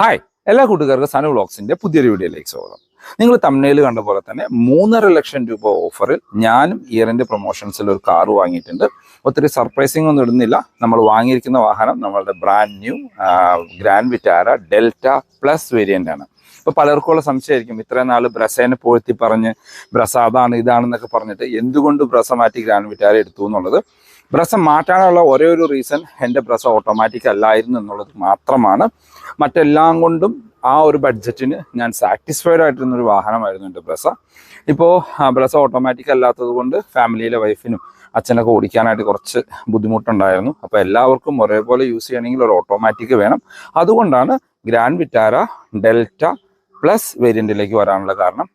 Hi എല്ലാ കൂട്ടുകാർക്കും സനു വ്ളോഗ്സിന്റെ പുതിയൊരു വീഡിയോയിലേക്ക് സ്വാഗതം. നിങ്ങൾ തമിഴ്നയിൽ കണ്ട പോലെ തന്നെ മൂന്നര ലക്ഷം രൂപ ഓഫറിൽ ഞാനും ഇയറിന്റെ പ്രൊമോഷൻസിൽ ഒരു കാർ വാങ്ങിയിട്ടുണ്ട്. ഒത്തിരി സർപ്രൈസിംഗ് ഒന്നും ഇടുന്നില്ല. നമ്മൾ വാങ്ങിയിരിക്കുന്ന വാഹനം നമ്മളുടെ brand new grand Vitara delta plus variant ആണ്. ഇപ്പൊ പലർക്കുള്ള സംശയമായിരിക്കും ഇത്രയും നാൾ ബ്രസേനെ പോഴ്ത്തി പറഞ്ഞ് ബ്രസ അതാണ് ഇതാണെന്നൊക്കെ പറഞ്ഞിട്ട് എന്തുകൊണ്ട് ബ്രസ മാറ്റി ഗ്രാൻഡ് വിറ്റാര എടുത്തു എന്നുള്ളത്. ബ്രസ മാറ്റാനുള്ള ഒരേ ഒരു റീസൺ എന്റെ ബ്രസ് ഓട്ടോമാറ്റിക് അല്ലായിരുന്നു എന്നുള്ളത് മാത്രമാണ്. മറ്റെല്ലാം കൊണ്ടും ആ ഒരു ബഡ്ജറ്റിന് ഞാൻ സാറ്റിസ്ഫൈഡ് ആയിട്ടിരുന്ന ഒരു വാഹനമായിരുന്നു എന്റെ ബ്രസ. ഇപ്പോൾ ബ്രസ ഓട്ടോമാറ്റിക് അല്ലാത്തത് കൊണ്ട് ഫാമിലിയിലെ വൈഫിനും അച്ഛനൊക്കെ ഓടിക്കാനായിട്ട് കുറച്ച് ബുദ്ധിമുട്ടുണ്ടായിരുന്നു. അപ്പോൾ എല്ലാവർക്കും ഒരേപോലെ യൂസ് ചെയ്യണമെങ്കിൽ ഒരു ഓട്ടോമാറ്റിക് വേണം. അതുകൊണ്ടാണ് ഗ്രാൻഡ് വിറ്റാര ഡെൽറ്റ പ്ലസ് വേരിയന്റിലേക്ക് വരാനുള്ള കാരണം.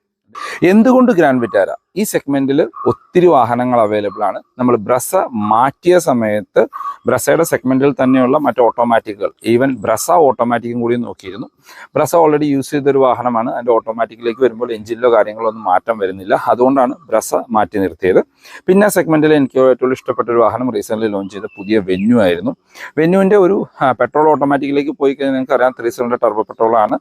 എന്തുകൊണ്ട് ഗ്രാൻഡ് വിറ്റാര ഈ സെഗ്മെന്റിൽ ഒത്തിരി വാഹനങ്ങൾ അവൈലബിൾ ആണ്. നമ്മൾ ബ്രസ മാറ്റിയ സമയത്ത് ബ്രസയുടെ സെഗ്മെന്റിൽ തന്നെയുള്ള മറ്റ് ഓട്ടോമാറ്റിക്കുകൾ ഈവൻ ബ്രസ ഓട്ടോമാറ്റിക്കും കൂടി നോക്കിയിരുന്നു. ബ്രസ ഓൾറെഡി യൂസ് ചെയ്തൊരു വാഹനമാണ്. അതിന്റെ ഓട്ടോമാറ്റിക്കിലേക്ക് വരുമ്പോൾ എഞ്ചിനിലോ കാര്യങ്ങളോ ഒന്നും മാറ്റം വരുന്നില്ല. അതുകൊണ്ടാണ് ബ്രസ മാറ്റി നിർത്തിയത്. പിന്നെ സെഗ്മെന്റിൽ എനിക്ക് ഏറ്റവും ഇഷ്ടപ്പെട്ട ഒരു വാഹനം റീസെന്റ് ലോഞ്ച് ചെയ്ത പുതിയ വെന്യൂ ആയിരുന്നു. വെന്യൂവിന്റെ ഒരു പെട്രോൾ ഓട്ടോമാറ്റിക്കിലേക്ക് പോയി കഴിഞ്ഞാൽ നിങ്ങൾക്ക് അറിയാം ത്രീ സിലിണ്ടർ ടർബോ പെട്രോളാണ്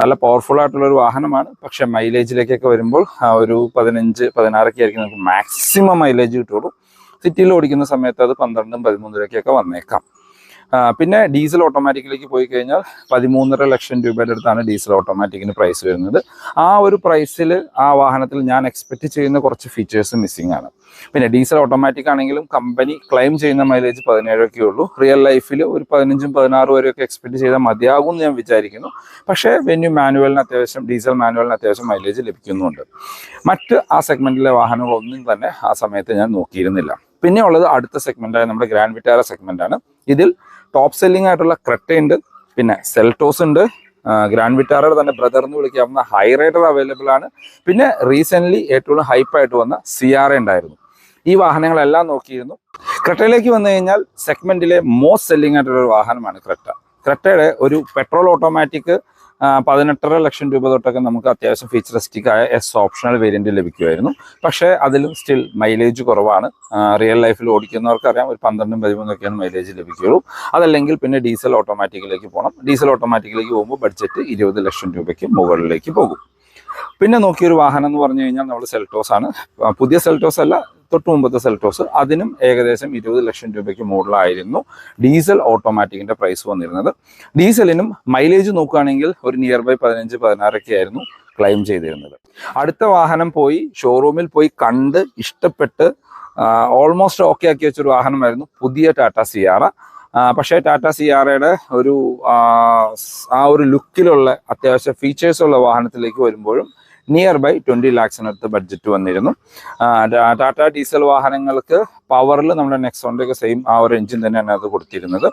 നല്ല പവർഫുൾ ആയിട്ടുള്ള ഒരു വാഹനമാണ്. പക്ഷെ മൈലേജിലേക്കൊക്കെ വരുമ്പോൾ ഒരു പതിനഞ്ച് പതിനാറൊക്കെ ആയിരിക്കും നമുക്ക് മാക്സിമം മൈലേജ് കിട്ടുള്ളൂ. സിറ്റിയിൽ ഓടിക്കുന്ന സമയത്ത് അത് പന്ത്രണ്ടും പതിമൂന്നിലൊക്കെയൊക്കെ വന്നേക്കാം. പിന്നെ ഡീസൽ ഓട്ടോമാറ്റിക്കിലേക്ക് പോയി കഴിഞ്ഞാൽ പതിമൂന്നര ലക്ഷം രൂപയുടെ അടുത്താണ് ഡീസൽ ഓട്ടോമാറ്റിക്കിന് പ്രൈസ് വരുന്നത്. ആ ഒരു പ്രൈസിൽ ആ വാഹനത്തിൽ ഞാൻ എക്സ്പെക്ട് ചെയ്യുന്ന കുറച്ച് ഫീച്ചേഴ്സ് മിസ്സിംഗ് ആണ്. പിന്നെ ഡീസൽ ഓട്ടോമാറ്റിക് ആണെങ്കിലും കമ്പനി ക്ലെയിം ചെയ്യുന്ന മൈലേജ് പതിനേഴൊക്കെ ഉള്ളൂ. റിയൽ ലൈഫിൽ ഒരു പതിനഞ്ചും പതിനാറും വരെയൊക്കെ എക്സ്പെക്ട് ചെയ്താൽ മതിയാകും എന്ന് ഞാൻ വിചാരിക്കുന്നു. പക്ഷേ വെന്യൂ മാനുവലിന് അത്യാവശ്യം ഡീസൽ മാനുവലിന് അത്യാവശ്യം മൈലേജ് ലഭിക്കുന്നുണ്ട്. മറ്റ് ആ സെഗ്മെന്റിലെ വാഹനങ്ങളൊന്നും തന്നെ ആ സമയത്ത് ഞാൻ നോക്കിയിരുന്നില്ല. പിന്നെ ഉള്ളത് അടുത്ത സെഗ്മെന്റായ നമ്മുടെ ഗ്രാൻഡ് വിറ്റാര സെഗ്മെന്റ് ആണ്. ഇതിൽ ടോപ്പ് സെല്ലിംഗ് ആയിട്ടുള്ള ക്രെട്ട ഉണ്ട് പിന്നെ സെൽട്ടോസ് ഉണ്ട്. ഗ്രാൻഡ് വിറ്റാറയുടെ തന്നെ ബ്രദർ എന്ന് വിളിക്കാവുന്ന ഹൈ റൈഡർ അവൈലബിൾ ആണ്. പിന്നെ റീസെന്റ് ഏറ്റവും ഹൈപ്പ് ആയിട്ട് വന്ന സിയാറ ഉണ്ടായിരുന്നു. ഈ വാഹനങ്ങളെല്ലാം നോക്കിയിരുന്നു. ക്രെട്ടയിലേക്ക് വന്നു കഴിഞ്ഞാൽ സെഗ്മെന്റിലെ മോസ്റ്റ് സെല്ലിംഗ് ആയിട്ടുള്ള ഒരു വാഹനമാണ് ക്രെട്ട ക്രെട്ടയുടെ ഒരു പെട്രോൾ ഓട്ടോമാറ്റിക് പതിനെട്ടര ലക്ഷം രൂപ തൊട്ടൊക്കെ നമുക്ക് അത്യാവശ്യം ഫീച്ചറിസ്റ്റിക് ആയ എസ് ഓപ്ഷണൽ വേരിയന്റ് ലഭിക്കുമായിരുന്നു. പക്ഷേ അതിലും സ്റ്റിൽ മൈലേജ് കുറവാണ്. റിയൽ ലൈഫിൽ ഓടിക്കുന്നവർക്ക് അറിയാം ഒരു പന്ത്രണ്ടും പതിമൂന്നൊക്കെയാണ് മൈലേജ് ലഭിക്കുകയുള്ളൂ. അതല്ലെങ്കിൽ പിന്നെ ഡീസൽ ഓട്ടോമാറ്റിക്കിലേക്ക് പോകണം. ഡീസൽ ഓട്ടോമാറ്റിക്കിലേക്ക് പോകുമ്പോൾ ബഡ്ജറ്റ് ഇരുപത് ലക്ഷം രൂപയ്ക്ക് മുകളിലേക്ക് പോകും. പിന്നെ നോക്കിയൊരു വാഹനം എന്ന് പറഞ്ഞു കഴിഞ്ഞാൽ നമ്മൾ സെൽറ്റോസ് ആണ്. പുതിയ സെൽറ്റോസ് അല്ല തൊട്ട് മുമ്പത്തെ സെൽറ്റോസ് അതിനും ഏകദേശം ഇരുപത് ലക്ഷം രൂപയ്ക്ക് മുകളിലായിരുന്നു ഡീസൽ ഓട്ടോമാറ്റിക്കിന്റെ പ്രൈസ് വന്നിരുന്നത്. ഡീസലിനും മൈലേജ് നോക്കുകയാണെങ്കിൽ ഒരു നിയർ ബൈ പതിനഞ്ച് പതിനാറൊക്കെ ആയിരുന്നു ക്ലെയിം ചെയ്തിരുന്നത്. അടുത്ത വാഹനം പോയി ഷോറൂമിൽ പോയി കണ്ട് ഇഷ്ടപ്പെട്ട് ഓൾമോസ്റ്റ് ഓക്കെ ആക്കി വെച്ചൊരു വാഹനമായിരുന്നു പുതിയ ടാറ്റ സിയാറ പക്ഷേ ടാറ്റ സിയാറയുടെ ഒരു ആ, ഒരു ലുക്കിലുള്ള അത്യാവശ്യം ഫീച്ചേഴ്സ് ഉള്ള വാഹനത്തിലേക്ക് വരുമ്പോഴും നിയർ ബൈ ട്വന്റി ലാക്സിനടുത്ത് ബഡ്ജറ്റ് വന്നിരുന്നു. ടാറ്റ ഡീസൽ വാഹനങ്ങൾക്ക് പവറിൽ നമ്മുടെ നെക്സോണിന്റെയൊക്കെ സെയിം ആ ഒരു എഞ്ചിൻ തന്നെയാണ് അത് കൊടുത്തിരുന്നത്.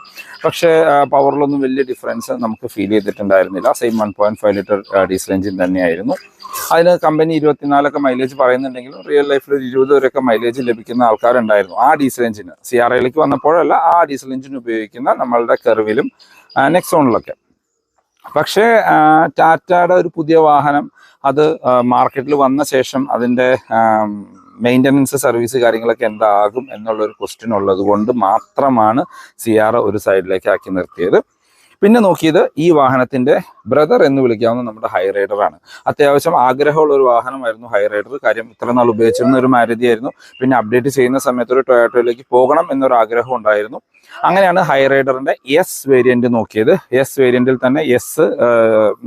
പക്ഷേ പവറിലൊന്നും വലിയ ഡിഫറൻസ് നമുക്ക് feel ചെയ്തിട്ടുണ്ടായിരുന്നില്ല. Same one point five litre diesel engine തന്നെയായിരുന്നു. അതിന് കമ്പനി ഇരുപത്തിനാലൊക്കെ മൈലേജ് പറയുന്നുണ്ടെങ്കിലും റിയൽ ലൈഫിൽ ഇരുപത് വരെയൊക്കെ മൈലേജ് ലഭിക്കുന്ന ആൾക്കാരുണ്ടായിരുന്നു. ആ ഡീസൽ എഞ്ചിന് സി ആർ ഐയിലേക്ക് വന്നപ്പോഴല്ല ആ ഡീസൽ എഞ്ചിൻ ഉപയോഗിക്കുന്ന നമ്മളുടെ കെർവിലും നെക്സോണിലൊക്കെ പക്ഷേ ടാറ്റയുടെ ഒരു പുതിയ വാഹനം അത് മാർക്കറ്റിൽ വന്ന ശേഷം അതിന്റെ മെയിന്റനൻസ് സർവീസ് കാര്യങ്ങളൊക്കെ എന്താകും എന്നുള്ളൊരു ക്വസ്റ്റ്യൻ ഉള്ളത് കൊണ്ട് മാത്രമാണ് സിയാറ ഒരു സൈഡിലേക്ക് ആക്കി നിർത്തിയത്. പിന്നെ നോക്കിയത് ഈ വാഹനത്തിന്റെ ബ്രദർ എന്ന് വിളിക്കാവുന്ന നമ്മുടെ ഹൈ ആണ്. അത്യാവശ്യം ആഗ്രഹമുള്ള ഒരു വാഹനമായിരുന്നു ഹൈ റൈഡർ കാര്യം ഇത്ര നാൾ ഉപയോഗിച്ചിരുന്ന ഒരു മാരുതി ആയിരുന്നു പിന്നെ അപ്ഡേറ്റ് ചെയ്യുന്ന സമയത്ത് ഒരു ടൊയാറ്റോയിലേക്ക് പോകണം എന്നൊരു ആഗ്രഹം ഉണ്ടായിരുന്നു. അങ്ങനെയാണ് ഹൈ റൈഡറിന്റെ എസ് വേരിയന്റ് നോക്കിയത്. എസ് വേരിയന്റിൽ തന്നെ എസ്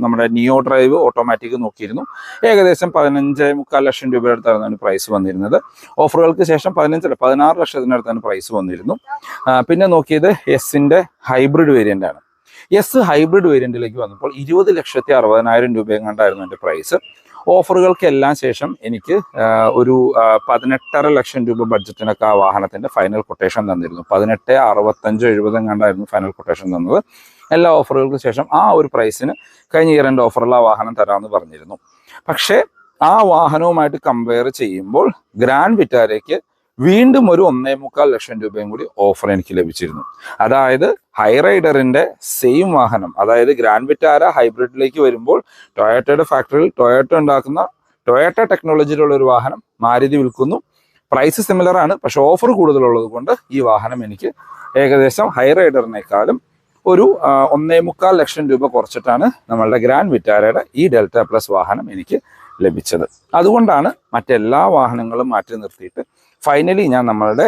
നമ്മുടെ നിയോ ഡ്രൈവ് ഓട്ടോമാറ്റിക് നോക്കിയിരുന്നു. ഏകദേശം പതിനഞ്ച് മുക്കാൽ ലക്ഷം രൂപയുടെ അടുത്താണ് പ്രൈസ് വന്നിരുന്നത്. ഓഫറുകൾക്ക് ശേഷം പതിനഞ്ചല്ല പതിനാറ് ലക്ഷത്തിനടുത്താണ് പ്രൈസ് വന്നിരുന്നു. പിന്നെ നോക്കിയത് എസിന്റെ ഹൈബ്രിഡ് വേരിയന്റ് ആണ്. എസ് ഹൈബ്രിഡ് വേരിയന്റിലേക്ക് വന്നപ്പോൾ ഇരുപത് ലക്ഷത്തി അറുപതിനായിരം രൂപയും കണ്ടായിരുന്നു എന്റെ പ്രൈസ് ഓഫറുകൾക്കെല്ലാം ശേഷം എനിക്ക് ഒരു പതിനെട്ടര ലക്ഷം രൂപ ബഡ്ജറ്റിനൊക്കെ ആ വാഹനത്തിന്റെ ഫൈനൽ കൊട്ടേഷൻ തന്നിരുന്നു. പതിനെട്ട് അറുപത്തഞ്ച് എഴുപതും കണ്ടായിരുന്നു ഫൈനൽ കൊട്ടേഷൻ തന്നത്. എല്ലാ ഓഫറുകൾക്കും ശേഷം ആ ഒരു പ്രൈസിന് കഴിഞ്ഞ ഇയർ എന്റെ ഓഫറിൽ ആ വാഹനം തരാമെന്ന് പറഞ്ഞിരുന്നു. പക്ഷേ ആ വാഹനവുമായിട്ട് കമ്പയർ ചെയ്യുമ്പോൾ ഗ്രാൻഡ് വിറ്റാരയ്ക്ക് വീണ്ടും ഒരു ഒന്നേ മുക്കാൽ ലക്ഷം രൂപയും കൂടി ഓഫർ എനിക്ക് ലഭിച്ചിരുന്നു. അതായത് ഹൈറൈഡറിന്റെ സെയിം വാഹനം അതായത് ഗ്രാൻഡ് വിറ്റാര ഹൈബ്രിഡിലേക്ക് വരുമ്പോൾ ടൊയോട്ടയുടെ ഫാക്ടറിയിൽ ടൊയോട്ട ഉണ്ടാക്കുന്ന ടൊയോട്ട ടെക്നോളജിയിലുള്ള ഒരു വാഹനം മാരുതി വിൽക്കുന്നു. പ്രൈസ് സിമിലർ ആണ് പക്ഷെ ഓഫർ കൂടുതലുള്ളത് കൊണ്ട് ഈ വാഹനം എനിക്ക് ഏകദേശം ഹൈറൈഡറിനേക്കാളും ഒരു ഒന്നേ മുക്കാൽ ലക്ഷം രൂപ കുറച്ചിട്ടാണ് നമ്മളുടെ ഗ്രാൻഡ് വിറ്റാരയുടെ ഈ ഡെൽറ്റ പ്ലസ് വാഹനം എനിക്ക് ലഭിച്ചത്. അതുകൊണ്ടാണ് മറ്റെല്ലാ വാഹനങ്ങളും മാറ്റി നിർത്തിയിട്ട് ഫൈനലി ഞാൻ നമ്മളുടെ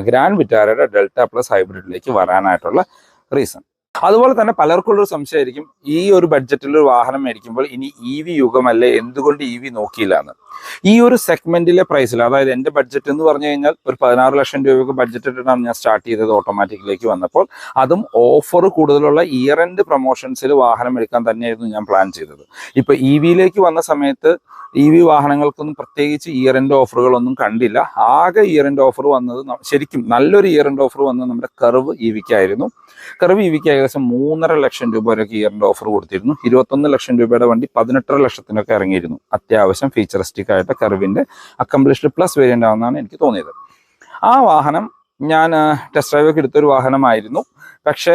ഗ്രാൻഡ് വിറ്റാരയുടെ ഡെൽറ്റ പ്ലസ് ഹൈബ്രിഡിലേക്ക് വരാനായിട്ടുള്ള റീസൺ അതുപോലെ തന്നെ പലർക്കുള്ളൊരു സംശയമായിരിക്കും ഈ ഒരു ബഡ്ജറ്റിൽ ഒരു വാഹനം മേടിക്കുമ്പോൾ ഇനി ഇ വി യുഗമല്ലേ? എന്തുകൊണ്ട് ഇ വി നോക്കിയില്ല എന്ന്. ഈ ഒരു സെഗ്മെന്റിലെ പ്രൈസിൽ അതായത് എന്റെ ബഡ്ജറ്റ് എന്ന് പറഞ്ഞു കഴിഞ്ഞാൽ ഒരു പതിനാറ് ലക്ഷം രൂപയ്ക്ക് ബഡ്ജറ്റ് ഇട്ടിട്ടാണ് ഞാൻ സ്റ്റാർട്ട് ചെയ്തത് ഓട്ടോമാറ്റിക്കിലേക്ക് വന്നപ്പോൾ. അതും ഓഫർ കൂടുതലുള്ള ഇയർ എൻഡ് പ്രൊമോഷൻസിൽ വാഹനം എടുക്കാൻ തന്നെയായിരുന്നു ഞാൻ പ്ലാൻ ചെയ്തത്. ഇപ്പൊ ഇ വിയിലേക്ക് വന്ന സമയത്ത് ഇ വി വാഹനങ്ങൾക്കൊന്നും പ്രത്യേകിച്ച് ഇയർ എൻഡ് ഓഫറുകളൊന്നും കണ്ടില്ല. ആകെ ഇയർ എൻഡ് ഓഫർ വന്നത് ശരിക്കും നല്ലൊരു ഇയർ എൻഡ് ഓഫർ വന്നത് നമ്മുടെ കർവ് ഇ വിക്കായിരുന്നു കർവ് ഇ വിക്ക് ഏകദേശം മൂന്നര ലക്ഷം രൂപ വരെ ഗിയറിന്റെ ഓഫർ കൊടുത്തിരുന്നു. ഇരുപത്തൊന്ന് ലക്ഷം രൂപയുടെ വണ്ടി പതിനെട്ടര ലക്ഷത്തിനൊക്കെ ഇറങ്ങിയിരുന്നു. അത്യാവശ്യം ഫീച്ചറിസ്റ്റിക് ആയിട്ട് കർവിന്റെ അക്കംപ്ലിഷ്ഡ് പ്ലസ് വേരിയന്റ് ആണെന്നാണ് എനിക്ക് തോന്നിയത്. ആ വാഹനം ഞാൻ ടെസ്റ്റ് ഡ്രൈവൊക്കെ എടുത്തൊരു വാഹനമായിരുന്നു. പക്ഷേ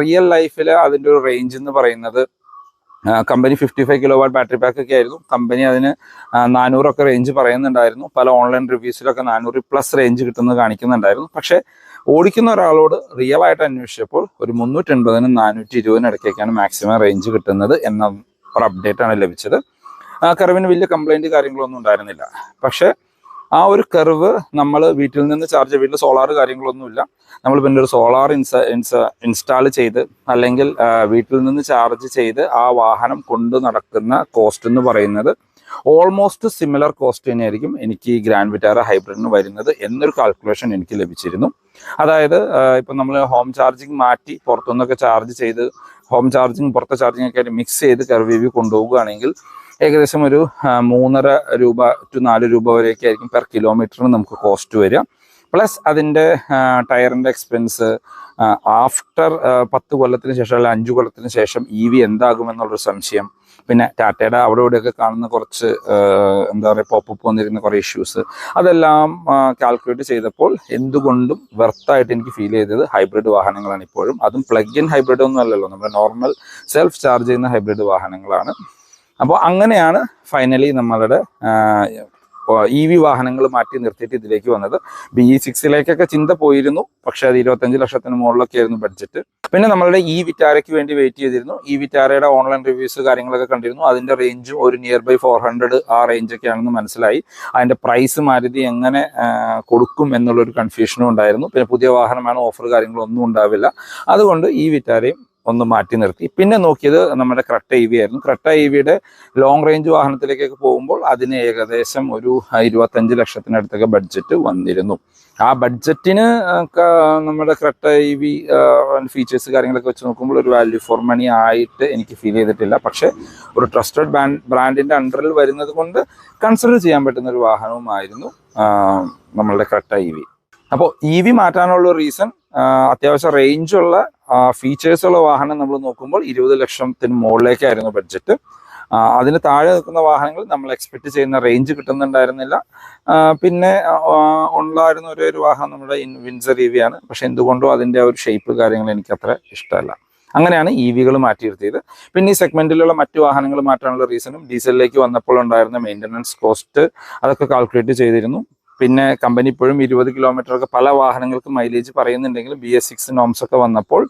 റിയൽ ലൈഫിൽ അതിന്റെ ഒരു റേഞ്ച് എന്ന് പറയുന്നത് company fifty five kilowatt battery pack ഒക്കെ ആയിരുന്നു. കമ്പനി അതിന് നാനൂറൊക്കെ റേഞ്ച് പറയുന്നുണ്ടായിരുന്നു. പല ഓൺലൈൻ റിവ്യൂസിലൊക്കെ നാനൂറ് പ്ലസ് റേഞ്ച് കിട്ടുന്നത് കാണിക്കുന്നുണ്ടായിരുന്നു. പക്ഷേ ഓടിക്കുന്ന ഒരാളോട് റിയൽ ആയിട്ട് അന്വേഷിച്ചപ്പോൾ ഒരു മുന്നൂറ്റി എൺപതിനും നാനൂറ്റി ഇരുപതിനും ഇടയ്ക്കൊക്കെയാണ് മാക്സിമം റേഞ്ച് കിട്ടുന്നത് എന്ന ഒരു അപ്ഡേറ്റ് ആണ് ലഭിച്ചത്. ആ കർവിന് വലിയ കംപ്ലൈന്റ് കാര്യങ്ങളൊന്നും ഉണ്ടായിരുന്നില്ല. പക്ഷേ ആ ഒരു കർവ് നമ്മൾ വീട്ടിൽ നിന്ന് ചാർജ് വീട്ടിൽ സോളാർ കാര്യങ്ങളൊന്നുമില്ല നമ്മൾ പിന്നെ ഒരു സോളാർ ഇൻസ ഇൻസ ഇൻസ്റ്റാൾ ചെയ്ത് അല്ലെങ്കിൽ വീട്ടിൽ നിന്ന് ചാർജ് ചെയ്ത് ആ വാഹനം കൊണ്ടു നടക്കുന്ന കോസ്റ്റ് എന്ന് പറയുന്നത് ഓൾമോസ്റ്റ് സിമിലർ കോസ്റ്റ് തന്നെയായിരിക്കും എനിക്ക് ഈ ഗ്രാൻഡ് വിറ്റാര ഹൈബ്രിഡിന് വരുന്നത് എന്നൊരു കാൽക്കുലേഷൻ എനിക്ക് ലഭിച്ചിരുന്നു. അതായത് ഇപ്പം നമ്മൾ ഹോം ചാർജിങ് മാറ്റി പുറത്തുനിന്നൊക്കെ ചാർജ് ചെയ്ത് ഹോം ചാർജിങ് പുറത്തെ ചാർജിങ് ഒക്കെ ആയിട്ട് മിക്സ് ചെയ്ത് കർവീവി കൊണ്ടുപോവുകയാണെങ്കിൽ ഏകദേശം ഒരു മൂന്നര രൂപ ടു നാല് രൂപ വരെയൊക്കെ ആയിരിക്കും പെർ കിലോമീറ്ററിന് നമുക്ക് കോസ്റ്റ് വരിക. പ്ലസ് അതിന്റെ ടയറിന്റെ എക്സ്പെൻസ് ആഫ്റ്റർ പത്ത് കൊല്ലത്തിന് ശേഷം അല്ലെങ്കിൽ അഞ്ച് കൊല്ലത്തിന് ശേഷം ഇ വി എന്താകുമെന്നുള്ളൊരു സംശയം പിന്നെ ടാറ്റയുടെ അവിടെ ഇവിടെയൊക്കെ കാണുന്ന കുറച്ച് എന്താ പറയുക പോപ്പപ്പ് വന്നിരുന്ന കുറേ ഇഷ്യൂസ് അതെല്ലാം കാൽക്കുലേറ്റ് ചെയ്തപ്പോൾ എന്തുകൊണ്ടും വെർത്തായിട്ട് എനിക്ക് ഫീൽ ചെയ്തത് ഹൈബ്രിഡ് വാഹനങ്ങളാണ് ഇപ്പോഴും. അതും പ്ലഗ് ഇൻ ഹൈബ്രിഡ് ഒന്നും അല്ലല്ലോ. നമ്മുടെ നോർമൽ സെൽഫ് ചാർജ് ചെയ്യുന്ന ഹൈബ്രിഡ് വാഹനങ്ങളാണ്. അപ്പോൾ അങ്ങനെയാണ് ഫൈനലി നമ്മളുടെ ഇ വി വാഹനങ്ങൾ മാറ്റി നിർത്തിയിട്ട് ഇതിലേക്ക് വന്നത്. ബി ഇ സിക്സിലേക്കൊക്കെ ചിന്ത പോയിരുന്നു. പക്ഷേ അത് ഇരുപത്തഞ്ച് ലക്ഷത്തിന് മുകളിലൊക്കെ ആയിരുന്നു ബഡ്ജറ്റ്. പിന്നെ നമ്മളുടെ ഇ വിറ്റാരയ്ക്ക് വേണ്ടി വെയിറ്റ് ചെയ്തിരുന്നു. ഇ വിറ്റാരയുടെ ഓൺലൈൻ റിവ്യൂസ് കാര്യങ്ങളൊക്കെ കണ്ടിരുന്നു. അതിന്റെ റേഞ്ചും ഒരു നിയർ ബൈ ഫോർ ഹൺഡ്രഡ് ആ റേഞ്ച് ഒക്കെ ആണെന്ന് മനസ്സിലായി. അതിന്റെ പ്രൈസ് മാരുതി എങ്ങനെ കൊടുക്കും എന്നുള്ളൊരു കൺഫ്യൂഷനും ഉണ്ടായിരുന്നു. പിന്നെ പുതിയ വാഹനമാണ് ഓഫർ കാര്യങ്ങളൊന്നും ഉണ്ടാവില്ല. അതുകൊണ്ട് ഈ വിറ്റാരയും ഒന്ന് മാറ്റി നിർത്തി. പിന്നെ നോക്കിയത് നമ്മുടെ ക്രട്ട ഇ വി ആയിരുന്നു. ക്രട്ട ഇ വിയുടെ ലോങ് റേഞ്ച് വാഹനത്തിലേക്കൊക്കെ പോകുമ്പോൾ അതിന് ഏകദേശം ഒരു ഇരുപത്തഞ്ച് ലക്ഷത്തിനടുത്തൊക്കെ ബഡ്ജറ്റ് വന്നിരുന്നു. ആ ബഡ്ജറ്റിന് നമ്മുടെ ക്രട്ട ഇ വി ഫീച്ചേഴ്സ് കാര്യങ്ങളൊക്കെ വെച്ച് നോക്കുമ്പോൾ ഒരു വാല്യൂ ഫോർ മണി ആയിട്ട് എനിക്ക് ഫീൽ ചെയ്തിട്ടില്ല. പക്ഷേ ഒരു ട്രസ്റ്റഡ് ബ്രാൻഡ് അണ്ടറിൽ വരുന്നത് കൊണ്ട് കൺസിഡർ ചെയ്യാൻ പറ്റുന്ന ഒരു വാഹനവുമായിരുന്നു നമ്മളുടെ ക്രട്ട ഇ വി അപ്പോൾ ഇ വി മാറ്റാനുള്ള റീസൺ അത്യാവശ്യം റേഞ്ചുള്ള ഫീച്ചേഴ്സ് ഉള്ള വാഹനം നമ്മൾ നോക്കുമ്പോൾ ഇരുപത് ലക്ഷത്തിന് മുകളിലേക്കായിരുന്നു ബഡ്ജറ്റ് അതിന് താഴെ നിൽക്കുന്ന വാഹനങ്ങൾ നമ്മൾ എക്സ്പെക്ട് ചെയ്യുന്ന റേഞ്ച് കിട്ടുന്നുണ്ടായിരുന്നില്ല. പിന്നെ ഉണ്ടായിരുന്ന ഒരേ ഒരു വാഹനം നമ്മുടെ വിൻസർ ഇ വി ആണ്. പക്ഷെ എന്തുകൊണ്ടോ അതിന്റെ ആ ഒരു ഷേപ്പ് കാര്യങ്ങൾ എനിക്ക് അത്ര ഇഷ്ടമല്ല. അങ്ങനെയാണ് ഇ വികൾ മാറ്റി നിർത്തിയത്. പിന്നെ ഈ സെഗ്മെന്റിലുള്ള മറ്റു വാഹനങ്ങൾ മാറ്റാനുള്ള റീസണും ഡീസലിലേക്ക് വന്നപ്പോൾ ഉണ്ടായിരുന്ന മെയിന്റനൻസ് കോസ്റ്റ് അതൊക്കെ കാൽക്കുലേറ്റ് ചെയ്തിരുന്നു. പിന്നെ കമ്പനി ഇപ്പോഴും ഇരുപത് കിലോമീറ്റർ ഒക്കെ പല വാഹനങ്ങൾക്ക് മൈലേജ് പറയുന്നുണ്ടെങ്കിലും ബി എസ് സിക്സ് നോംസ് ഒക്കെ വന്നപ്പോൾ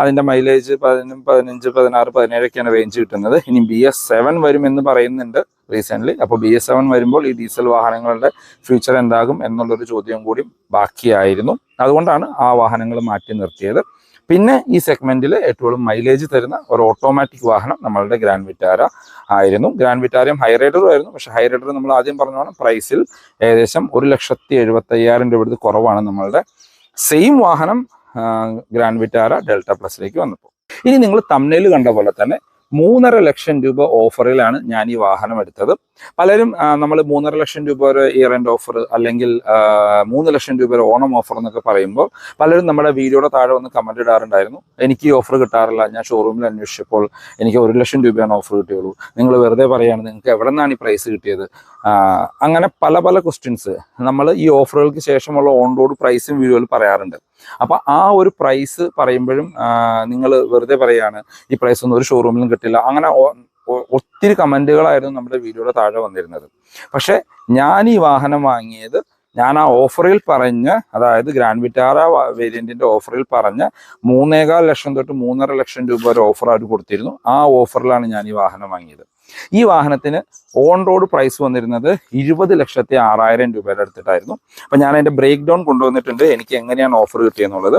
അതിന്റെ മൈലേജ് പതിനും പതിനഞ്ച് പതിനാറ് പതിനേഴൊക്കെയാണ് റേഞ്ച് കിട്ടുന്നത്. ഇനി ബി എസ് സെവൻ വരുമെന്ന് പറയുന്നുണ്ട് റീസെന്റ് അപ്പോൾ ബി എസ് സെവൻ വരുമ്പോൾ ഈ ഡീസൽ വാഹനങ്ങളുടെ ഫ്യൂച്ചർ എന്താകും എന്നുള്ളൊരു ചോദ്യം കൂടി ബാക്കിയായിരുന്നു. അതുകൊണ്ടാണ് ആ വാഹനങ്ങൾ മാറ്റി നിർത്തിയത്. പിന്നെ ഈ സെഗ്മെന്റിൽ ഏറ്റവും മൈലേജ് തരുന്ന ഒരു ഓട്ടോമാറ്റിക് വാഹനം നമ്മളുടെ ഗ്രാൻഡ് വിറ്റാര ആയിരുന്നു. ഗ്രാൻഡ് വിറ്റാരയും ഹൈറൈഡറും ആയിരുന്നു. പക്ഷെ ഹൈറൈഡർ നമ്മൾ ആദ്യം പറഞ്ഞോണം പ്രൈസിൽ ഏകദേശം ഒരു ലക്ഷത്തി എഴുപത്തി അയ്യായിരം രൂപ കുറവാണ് നമ്മളുടെ സെയിം വാഹനം ഗ്രാൻഡ് വിറ്റാര ഡെൽറ്റ പ്ലസിലേക്ക് വന്നപ്പോൾ. ഇനി നിങ്ങൾ തമ്മിൽ കണ്ട പോലെ തന്നെ മൂന്നര ലക്ഷം രൂപ ഓഫറിലാണ് ഞാൻ ഈ വാഹനം എടുത്തത്. പലരും നമ്മൾ മൂന്നര ലക്ഷം രൂപ ഒരു ഇയർ എൻഡ് ഓഫർ അല്ലെങ്കിൽ മൂന്ന് ലക്ഷം രൂപ ഒരു ഓണം ഓഫർ എന്നൊക്കെ പറയുമ്പോൾ പലരും നമ്മുടെ വീഡിയോയുടെ താഴെ വന്ന് കമന്റ് ഇടാറുണ്ടായിരുന്നു. എനിക്ക് ഈ ഓഫർ കിട്ടാറില്ല. ഞാൻ ഷോറൂമിൽ അന്വേഷിച്ചപ്പോൾ എനിക്ക് ഒരു ലക്ഷം രൂപയാണ് ഓഫർ കിട്ടിയുള്ളൂ. നിങ്ങൾ വെറുതെ പറയുകയാണ് നിങ്ങൾക്ക് എവിടെ നിന്നാണ് ഈ പ്രൈസ് കിട്ടിയത്? അങ്ങനെ പല പല ക്വസ്റ്റ്യൻസ് നമ്മൾ ഈ ഓഫറുകൾക്ക് ശേഷമുള്ള ഓൺ റോഡ് പ്രൈസും വീഡിയോയിൽ പറയാറുണ്ട്. അപ്പോൾ ആ ഒരു പ്രൈസ് പറയുമ്പോഴും നിങ്ങൾ വെറുതെ പറയാണ് ഈ പ്രൈസ് ഒന്നും ഒരു ഷോറൂമിലും കിട്ടില്ല. അങ്ങനെ ഒത്തിരി കമന്റുകളായിരുന്നു നമ്മുടെ വീഡിയോയുടെ താഴെ വന്നിരുന്നത്. പക്ഷേ ഞാൻ ഈ വാഹനം വാങ്ങിയത് ഞാൻ ആ ഓഫറിൽ പറഞ്ഞ് അതായത് ഗ്രാൻഡ് വിറ്റാറ വേരിയന്റിന്റെ ഓഫറിൽ പറഞ്ഞ് മൂന്നേകാൽ ലക്ഷം തൊട്ട് മൂന്നര ലക്ഷം രൂപ വരെ ഓഫർ അവർ കൊടുത്തിരുന്നു. ആ ഓഫറിലാണ് ഞാൻ ഈ വാഹനം വാങ്ങിയത്. ഈ വാഹനത്തിന് ഓൺ റോഡ് പ്രൈസ് വന്നിരുന്നത് ഇരുപത് ലക്ഷത്തി ആറായിരം രൂപയുടെ അടുത്തിട്ടായിരുന്നു. അപ്പം ഞാൻ അതിന്റെ ബ്രേക്ക് ഡൗൺ കൊണ്ടുവന്നിട്ടുണ്ട്. എനിക്ക് എങ്ങനെയാണ് ഓഫർ കിട്ടിയെന്നുള്ളത്.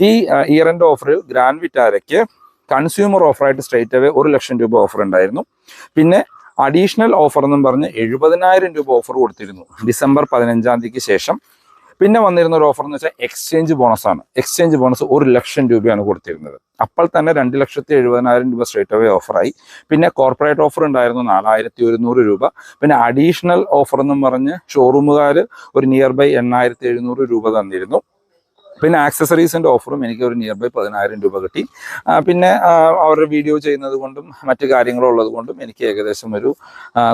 ഈ ഇയറിന്റെ ഓഫറിൽ ഗ്രാൻഡ് വിറ്റാരയ്ക്ക് കൺസ്യൂമർ ഓഫറായിട്ട് സ്ട്രേറ്റ് അവേ ഒരു ലക്ഷം രൂപ ഓഫർ ഉണ്ടായിരുന്നു. പിന്നെ അഡീഷണൽ ഓഫർ എന്നും പറഞ്ഞ് എഴുപതിനായിരം രൂപ ഓഫർ കൊടുത്തിരുന്നു. ഡിസംബർ പതിനഞ്ചാം തീയതിക്ക് ശേഷം. പിന്നെ വന്നിരുന്ന ഒരു ഓഫർ എന്ന് വെച്ചാൽ എക്സ്ചേഞ്ച് ബോണസ് ആണ്. എക്സ്ചേഞ്ച് ബോണസ് ഒരു ലക്ഷം രൂപയാണ് കൊടുത്തിരുന്നത്. അപ്പോൾ തന്നെ രണ്ട് ലക്ഷത്തി എഴുപതിനായിരം രൂപ സ്ട്രേറ്റ് അവേ ഓഫറായി പിന്നെ കോർപ്പറേറ്റ് ഓഫർ ഉണ്ടായിരുന്നു നാലായിരത്തി ഒരുന്നൂറ് രൂപ. പിന്നെ അഡീഷണൽ ഓഫർ എന്നും പറഞ്ഞ് ഷോറൂമുകാർ ഒരു നിയർ ബൈ എണ്ണായിരത്തി എഴുന്നൂറ് രൂപ തന്നിരുന്നു. പിന്നെ ആക്സസറീസിന്റെ ഓഫറും എനിക്ക് ഒരു നിയർ ബൈ പതിനായിരം രൂപ കിട്ടി. പിന്നെ അവരുടെ വീഡിയോ ചെയ്യുന്നത് കൊണ്ടും മറ്റു കാര്യങ്ങളും ഉള്ളത് കൊണ്ടും എനിക്ക് ഏകദേശം ഒരു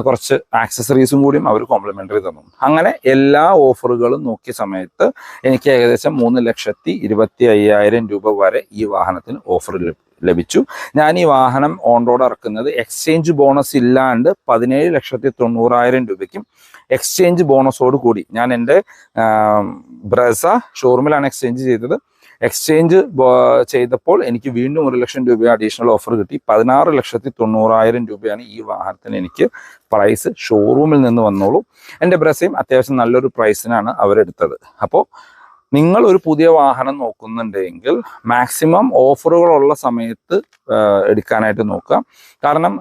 കുറച്ച് ആക്സസറീസും കൂടിയും അവർ കോംപ്ലിമെന്ററി തന്നു. അങ്ങനെ എല്ലാ ഓഫറുകളും നോക്കിയ സമയത്ത് എനിക്ക് ഏകദേശം മൂന്ന് ലക്ഷത്തി ഇരുപത്തി അയ്യായിരം രൂപ വരെ ഈ വാഹനത്തിന് ഓഫർ ലഭിച്ചു. ഞാൻ ഈ വാഹനം ഓൺ റോഡ് ഇറക്കുന്നത് എക്സ്ചേഞ്ച് ബോണസ് ഇല്ലാണ്ട് പതിനേഴ് ലക്ഷത്തി തൊണ്ണൂറായിരം രൂപയ്ക്കും എക്സ്ചേഞ്ച് ബോണസോട് കൂടി. ഞാൻ എന്റെ ബ്രസ ഷോറൂമിലാണ് എക്സ്ചേഞ്ച് ചെയ്തത്. എക്സ്ചേഞ്ച് ചെയ്തപ്പോൾ എനിക്ക് വീണ്ടും ഒരു ലക്ഷം രൂപ അഡീഷണൽ ഓഫർ കിട്ടി. പതിനാറ് ലക്ഷത്തി തൊണ്ണൂറായിരം രൂപയാണ് ഈ വാഹനത്തിന് എനിക്ക് പ്രൈസ് ഷോറൂമിൽ നിന്ന് വന്നോളൂ. എന്റെ ബ്രസയും അത്യാവശ്യം നല്ലൊരു പ്രൈസിനാണ് അവരെടുത്തത്. അപ്പോൾ നിങ്ങൾ ഒരു പുതിയ വാഹനം നോക്കുന്നുണ്ടെങ്കിൽ മാക്സിമം ഓഫറുകളുള്ള സമയത്ത് എടുക്കാനായിട്ട് നോക്കുക. കാരണം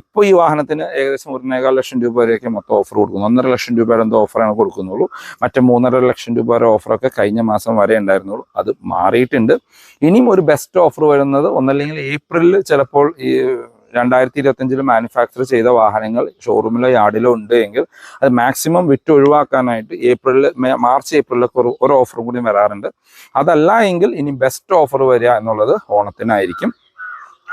ഇപ്പോൾ ഈ വാഹനത്തിന് ഏകദേശം ഒന്നേകാൽ ലക്ഷം രൂപ വരെയൊക്കെ മൊത്തം ഓഫർ കൊടുക്കുന്നു. ഒന്നര ലക്ഷം രൂപയുടെ എന്തോ ഓഫറാണ് കൊടുക്കുന്നുള്ളൂ. മറ്റേ മൂന്നര ലക്ഷം രൂപ വരെ ഓഫറൊക്കെ കഴിഞ്ഞ മാസം വരെ ഉണ്ടായിരുന്നുള്ളൂ. അത് മാറിയിട്ടുണ്ട്. ഇനിയും ഒരു ബെസ്റ്റ് ഓഫർ വരുന്നത് ഒന്നല്ലെങ്കിൽ ഏപ്രിലിൽ ചിലപ്പോൾ ഈ രണ്ടായിരത്തി ഇരുപത്തഞ്ചിൽ മാനുഫാക്ചർ ചെയ്ത വാഹനങ്ങൾ ഷോറൂമിലോ യാർഡിലോ ഉണ്ട് എങ്കിൽ അത് മാക്സിമം വിറ്റ് ഒഴിവാക്കാനായിട്ട് ഏപ്രിലിൽ മാർച്ച് ഏപ്രിലൊക്കെ ഒരു ഒരു ഓഫറും കൂടി വരാറുണ്ട്. അതല്ല എങ്കിൽ ഇനി ബെസ്റ്റ് ഓഫർ വരിക എന്നുള്ളത് ഓണത്തിനായിരിക്കും.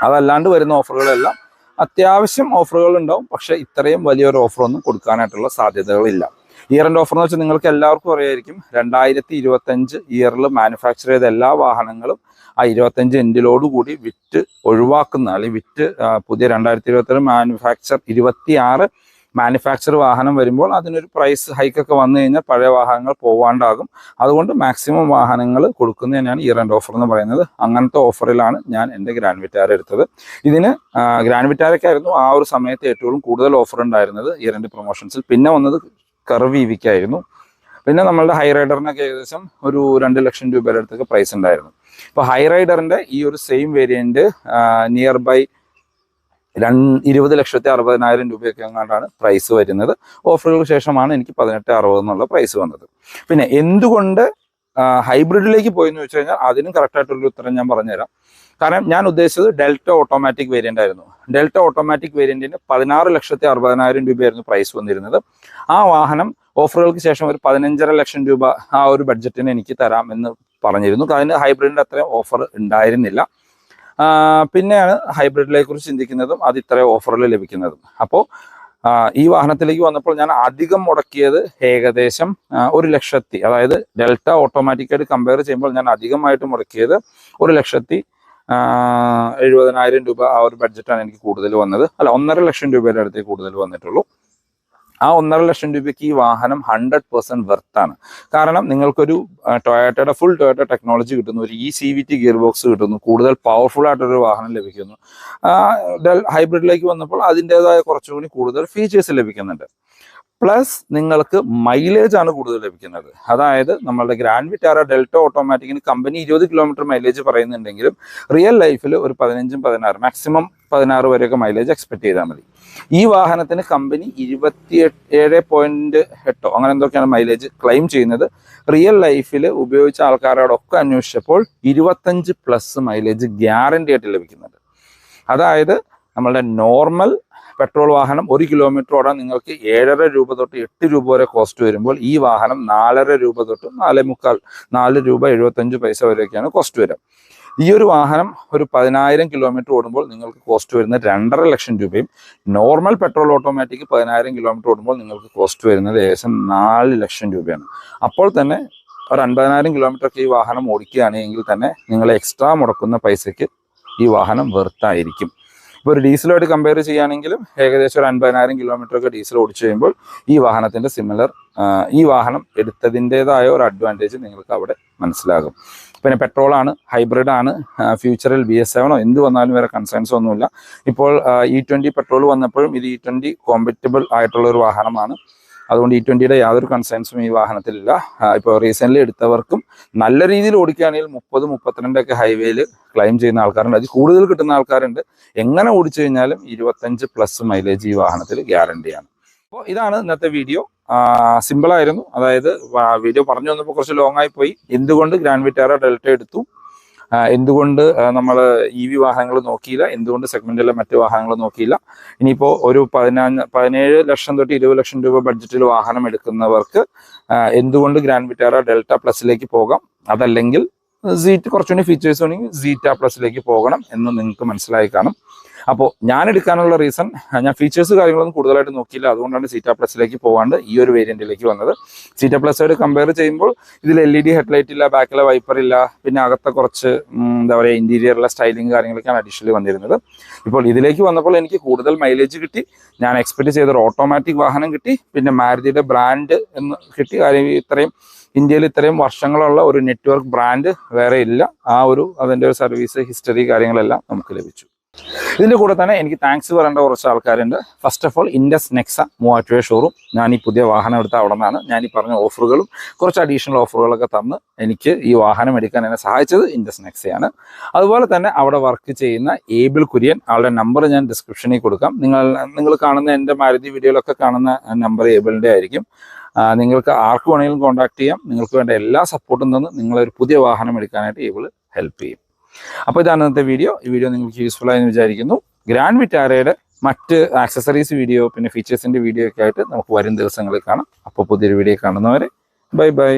അതല്ലാണ്ട് വരുന്ന ഓഫറുകളെല്ലാം അത്യാവശ്യം ഓഫറുകൾ ഉണ്ടാവും പക്ഷെ ഇത്രയും വലിയൊരു ഓഫറൊന്നും കൊടുക്കാനായിട്ടുള്ള സാധ്യതകളില്ല. ഇയറിന്റെ ഓഫർ എന്ന് വെച്ചാൽ നിങ്ങൾക്ക് എല്ലാവർക്കും അറിയായിരിക്കും. രണ്ടായിരത്തി ഇരുപത്തഞ്ച് ഇയറിൽ മാനുഫാക്ചർ ചെയ്ത എല്ലാ വാഹനങ്ങളും ആ ഇരുപത്തഞ്ച് എൻഡിലോട് കൂടി വിറ്റ് ഒഴിവാക്കുന്ന അല്ലെങ്കിൽ വിറ്റ് പുതിയ രണ്ടായിരത്തി ഇരുപത്തി മാനുഫാക്ചർ ഇരുപത്തി ആറ് മാനുഫാക്ചർ വാഹനം വരുമ്പോൾ അതിനൊരു പ്രൈസ് ഹൈക്കൊക്കെ വന്നു കഴിഞ്ഞാൽ പഴയ വാഹനങ്ങൾ പോവാണ്ടാകും. അതുകൊണ്ട് മാക്സിമം വാഹനങ്ങൾ കൊടുക്കുന്നതിനാണ് ഇയർ ആൻഡ് ഓഫർ എന്ന് പറയുന്നത്. അങ്ങനത്തെ ഓഫറിലാണ് ഞാൻ എന്റെ ഗ്രാൻഡ് വിറ്റാര എടുത്തത്. ഇതിന് ഗ്രാൻഡ് വിറ്റാരയ്ക്കായിരുന്നു ആ ഒരു സമയത്ത് ഏറ്റവും കൂടുതൽ ഓഫർ ഉണ്ടായിരുന്നത്. ഇയർ ആൻഡ് പ്രൊമോഷൻസിൽ പിന്നെ വന്നത് കർവ് ഇവിക്കായിരുന്നു പിന്നെ നമ്മളുടെ ഹൈ റൈഡറിനൊക്കെ ഏകദേശം ഒരു രണ്ട് ലക്ഷം രൂപയുടെ അടുത്തൊക്കെ പ്രൈസ് ഉണ്ടായിരുന്നു. ഹൈ റൈഡറിന്റെ ഈ ഒരു സെയിം വേരിയന്റ് നിയർ ബൈ രണ്ട് ഇരുപത് ലക്ഷത്തി അറുപതിനായിരം രൂപയൊക്കെ എങ്ങാണ്ടാണ് പ്രൈസ് വരുന്നത്. ഓഫറുകൾക്ക് ശേഷമാണ് എനിക്ക് പതിനെട്ട് അറുപത് എന്നുള്ള പ്രൈസ് വന്നത്. പിന്നെ എന്തുകൊണ്ട് ഹൈബ്രിഡിലേക്ക് പോയി എന്ന് വെച്ച് കഴിഞ്ഞാൽ അതിനും കറക്റ്റായിട്ടുള്ള ഉത്തരം ഞാൻ പറഞ്ഞുതരാം. കാരണം ഞാൻ ഉദ്ദേശിച്ചത് ഡെൽറ്റ ഓട്ടോമാറ്റിക് വേരിയന്റ് ആയിരുന്നു. ഡെൽറ്റ ഓട്ടോമാറ്റിക് വേരിയന്റിന് പതിനാറ് ലക്ഷത്തി അറുപതിനായിരം രൂപയായിരുന്നു പ്രൈസ് വന്നിരുന്നത്. ആ വാഹനം ഓഫറുകൾക്ക് ശേഷം ഒരു പതിനഞ്ചര ലക്ഷം രൂപ ആ ഒരു ബഡ്ജറ്റിന് എനിക്ക് തരാം എന്ന് പറഞ്ഞിരുന്നു അതിന് ഹൈബ്രിഡിന്റെ അത്രയും ഓഫർ ഉണ്ടായിരുന്നില്ല. പിന്നെയാണ് ഹൈബ്രിഡിനെ കുറിച്ച് ചിന്തിക്കുന്നതും അത് ഇത്രയും ഓഫറിൽ ലഭിക്കുന്നതും. അപ്പോൾ ഈ വാഹനത്തിലേക്ക് വന്നപ്പോൾ ഞാൻ അധികം മുടക്കിയത് ഏകദേശം ഒരു ലക്ഷത്തി അതായത് ഡെൽറ്റ ഓട്ടോമാറ്റിക്കായിട്ട് കമ്പയർ ചെയ്യുമ്പോൾ ഞാൻ അധികമായിട്ട് മുടക്കിയത് ഒരു ലക്ഷത്തി എഴുപതിനായിരം രൂപ ആ ഒരു ബഡ്ജറ്റാണ് എനിക്ക് കൂടുതൽ വന്നത്. അല്ല ഒന്നര ലക്ഷം രൂപയുടെ അടുത്തേ കൂടുതൽ വന്നിട്ടുള്ളൂ. ആ ഒന്നര ലക്ഷം രൂപയ്ക്ക് ഈ വാഹനം ഹൺഡ്രഡ് പെർസെന്റ് വെർത്താണ് കാരണം നിങ്ങൾക്കൊരു ടൊയാറ്റയുടെ ഫുൾ ടൊയോട്ട ടെക്നോളജി കിട്ടുന്നു ഒരു E C V T gearbox കിട്ടുന്നു കൂടുതൽ പവർഫുൾ ആയിട്ടൊരു വാഹനം ലഭിക്കുന്നു. ഡെൽ ഹൈബ്രിഡിലേക്ക് വന്നപ്പോൾ അതിന്റെതായ കുറച്ചുകൂടി കൂടുതൽ ഫീച്ചേഴ്സ് ലഭിക്കുന്നുണ്ട്. പ്ലസ് നിങ്ങൾക്ക് മൈലേജ് ആണ് കൂടുതൽ ലഭിക്കുന്നത്. അതായത് നമ്മളുടെ ഗ്രാൻഡ് വിറ്റാറ ഡെൽറ്റ ഓട്ടോമാറ്റിക്കിന് കമ്പനി ഇരുപത് കിലോമീറ്റർ മൈലേജ് പറയുന്നുണ്ടെങ്കിലും റിയൽ ലൈഫിൽ ഒരു പതിനഞ്ചും പതിനാറ് മാക്സിമം പതിനാറ് വരെയൊക്കെ മൈലേജ് എക്സ്പെക്ട് ചെയ്താൽ മതി. ഈ വാഹനത്തിന് കമ്പനി ഇരുപത്തി ഏഴ് പോയിന്റ് എട്ടോ അങ്ങനെ എന്തൊക്കെയാണ് മൈലേജ് ക്ലെയിം ചെയ്യുന്നത്? റിയൽ ലൈഫിൽ ഉപയോഗിച്ച ആൾക്കാരോടൊക്കെ അന്വേഷിച്ചപ്പോൾ ഇരുപത്തഞ്ച് പ്ലസ് മൈലേജ് ഗ്യാരണ്ടി ആയിട്ട് ലഭിക്കുന്നുണ്ട്. അതായത് നമ്മളുടെ നോർമൽ പെട്രോൾ വാഹനം ഒരു കിലോമീറ്റർ ഓടാൻ നിങ്ങൾക്ക് ഏഴര രൂപ തൊട്ട് എട്ട് രൂപ വരെ കോസ്റ്റ് വരുമ്പോൾ ഈ വാഹനം നാലര രൂപ തൊട്ട് നാലേ മുക്കാൽ നാല് രൂപ എഴുപത്തഞ്ച് പൈസ വരെയൊക്കെയാണ് കോസ്റ്റ് വരിക ഈ ഒരു വാഹനം ഒരു പതിനായിരം കിലോമീറ്റർ ഓടുമ്പോൾ നിങ്ങൾക്ക് കോസ്റ്റ് വരുന്നത് രണ്ടര ലക്ഷം രൂപയും നോർമൽ പെട്രോൾ ഓട്ടോമാറ്റിക് പതിനായിരം കിലോമീറ്റർ ഓടുമ്പോൾ നിങ്ങൾക്ക് കോസ്റ്റ് വരുന്നത് ഏകദേശം നാല് ലക്ഷം രൂപയാണ്. അപ്പോൾ തന്നെ ഒരു അൻപതിനായിരം കിലോമീറ്റർ ഒക്കെ ഈ വാഹനം ഓടിക്കുകയാണെങ്കിൽ തന്നെ നിങ്ങൾ എക്സ്ട്രാ മുടക്കുന്ന പൈസയ്ക്ക് ഈ വാഹനം വെറുത്തായിരിക്കും ഇപ്പോൾ ഒരു ഡീസലുമായിട്ട് കമ്പയർ ചെയ്യുകയാണെങ്കിലും ഏകദേശം ഒരു അൻപതിനായിരം കിലോമീറ്റർ ഒക്കെ ഡീസൽ ഓടിച്ചു കഴിയുമ്പോൾ ഈ വാഹനത്തിന്റെ സിമിലർ ഈ വാഹനം എടുത്തതിന്റെതായ ഒരു അഡ്വാന്റേജ് നിങ്ങൾക്ക് അവിടെ മനസ്സിലാകും. പിന്നെ പെട്രോളാണ് ഹൈബ്രിഡ് ആണ് ഫ്യൂച്ചറിൽ ബി എസ് സെവനോ എന്ത് വന്നാലും വേറെ കൺസേൺസ് ഒന്നുമില്ല. ഇപ്പോൾ ഇ ട്വന്റി പെട്രോൾ വന്നപ്പോഴും ഇത് ഇ ട്വന്റി കോമ്പറ്റബിൾ ആയിട്ടുള്ള ഒരു വാഹനമാണ്. അതുകൊണ്ട് ഇ ട്വന്റിയുടെ യാതൊരു കൺസേൺസും ഈ വാഹനത്തിലില്ല. ഇപ്പോൾ റീസെന്റ്ലി എടുത്തവർക്കും നല്ല രീതിയിൽ ഓടിക്കുകയാണെങ്കിൽ മുപ്പത് മുപ്പത്തിരണ്ടൊക്കെ ഹൈവേയിൽ ക്ലൈം ചെയ്യുന്ന ആൾക്കാരുണ്ട്. അതിൽ കൂടുതൽ കിട്ടുന്ന ആൾക്കാരുണ്ട്. എങ്ങനെ ഓടിച്ചു കഴിഞ്ഞാലും ഇരുപത്തഞ്ച് പ്ലസ് മൈലേജ് ഈ വാഹനത്തിൽ ഗ്യാരണ്ടിയാണ് അപ്പോൾ ഇതാണ് ഇന്നത്തെ വീഡിയോ സിമ്പിളായിരുന്നു അതായത് വീഡിയോ പറഞ്ഞു വന്നപ്പോൾ കുറച്ച് ലോങ് ആയി പോയി. എന്തുകൊണ്ട് ഗ്രാൻഡ് വിറ്റാറ ഡെൽറ്റ എടുത്തു? എന്തുകൊണ്ട് നമ്മൾ ഇ വി വാഹനങ്ങൾ നോക്കിയില്ല എന്തുകൊണ്ട് സെഗ്മെന്റിലെ മറ്റ് വാഹനങ്ങൾ നോക്കിയില്ല. ഇനിയിപ്പോൾ ഒരു പതിനാല് പതിനേഴ് ലക്ഷം തൊട്ട് ഇരുപത് ലക്ഷം രൂപ ബഡ്ജറ്റിൽ വാഹനം എടുക്കുന്നവർക്ക് എന്തുകൊണ്ട് ഗ്രാൻഡ് വിറ്റാര ഡെൽറ്റ പ്ലസിലേക്ക് പോകാം? അതല്ലെങ്കിൽ സീറ്റ് കുറച്ചുകൂടി ഫീച്ചേഴ്സ് ഉണ്ടെങ്കിൽ സീറ്റ പ്ലസിലേക്ക് പോകണം എന്ന് നിങ്ങൾക്ക് മനസ്സിലായി കാണും. അപ്പോൾ ഞാൻ എടുക്കാനുള്ള റീസൺ ഞാൻ ഫീച്ചേഴ്സ് കാര്യങ്ങളൊന്നും കൂടുതലായിട്ട് നോക്കിയില്ല. അതുകൊണ്ടാണ് സീറ്റ പ്ലസിലേക്ക് പോകാണ്ട് ഈ ഒരു വേരിയന്റിലേക്ക് വന്നത്. സീറ്റ പ്ലസോട് കമ്പയർ ചെയ്യുമ്പോൾ ഇതിൽ എൽ ഇ ഡി ഹെഡ്ലൈറ്റ് ഇല്ല ബാക്കിലെ വൈപ്പർ ഇല്ല പിന്നെ അകത്തെ കുറച്ച് എന്താ പറയുക ഇന്റീരിയറിലെ സ്റ്റൈലിംഗ് കാര്യങ്ങളൊക്കെയാണ് അഡീഷണലി വന്നിരുന്നത്. ഇപ്പോൾ ഇതിലേക്ക് വന്നപ്പോൾ എനിക്ക് കൂടുതൽ മൈലേജ് കിട്ടി. ഞാൻ എക്സ്പെക്ട് ചെയ്ത ഒരു ഓട്ടോമാറ്റിക് വാഹനം കിട്ടി. പിന്നെ മാരുതിയുടെ ബ്രാൻഡ് എന്ന് കിട്ടി. കാര്യം ഇത്രയും ഇന്ത്യയിൽ ഇത്രയും വർഷങ്ങളുള്ള ഒരു നെറ്റ്വർക്ക് ബ്രാൻഡ് വേറെ ഇല്ല. ആ ഒരു അതിന്റെ ഒരു സർവീസ് ഹിസ്റ്ററി കാര്യങ്ങളെല്ലാം നമുക്ക് ലഭിച്ചു. ഇതിന്റെ കൂടെ തന്നെ എനിക്ക് താങ്ക്സ് പറയേണ്ട കുറച്ച് ആൾക്കാരുണ്ട്. First of all Indus Nexa Muvattupuzha showroom ഞാൻ ഈ പുതിയ വാഹനം എടുത്ത അവിടെ നിന്നാണ് ഞാൻ ഈ പറഞ്ഞ ഓഫറുകളും കുറച്ച് അഡീഷണൽ ഓഫറുകളൊക്കെ തന്ന് എനിക്ക് ഈ വാഹനം എടുക്കാൻ എന്നെ സഹായിച്ചത് ഇൻഡസ് നെക്സയാണ് അതുപോലെ തന്നെ അവിടെ വർക്ക് ചെയ്യുന്ന ഏബിൾ കുര്യൻ ആളുടെ നമ്പർ ഞാൻ ഡിസ്ക്രിപ്ഷനിൽ കൊടുക്കാം. നിങ്ങൾ നിങ്ങൾ കാണുന്ന എന്റെ മാരുതി വീഡിയോയിലൊക്കെ കാണുന്ന നമ്പർ ഏബിളിന്റെ ആയിരിക്കും. നിങ്ങൾക്ക് ആർക്ക് വേണമെങ്കിലും കോൺടാക്ട് ചെയ്യാം. നിങ്ങൾക്ക് വേണ്ട എല്ലാ സപ്പോർട്ടും തന്ന് നിങ്ങളൊരു പുതിയ വാഹനം എടുക്കാനായിട്ട് ഏബിൾ ഹെൽപ്പ് ചെയ്യും. അപ്പോൾ ഇതാണ് ഇന്നത്തെ വീഡിയോ ഈ വീഡിയോ നിങ്ങൾക്ക് യൂസ്ഫുൾ ആയെന്ന് വിചാരിക്കുന്നു. ഗ്രാൻഡ് വിറ്റാരയുടെ മറ്റ് ആക്സസറീസ് വീഡിയോ പിന്നെ ഫീച്ചേഴ്സിന്റെ വീഡിയോ ഒക്കെ ആയിട്ട് നമുക്ക് വരും ദിവസങ്ങളിൽ കാണാം. അപ്പോൾ പുതിയൊരു വീഡിയോ കാണുന്നവരെ ബൈ ബൈ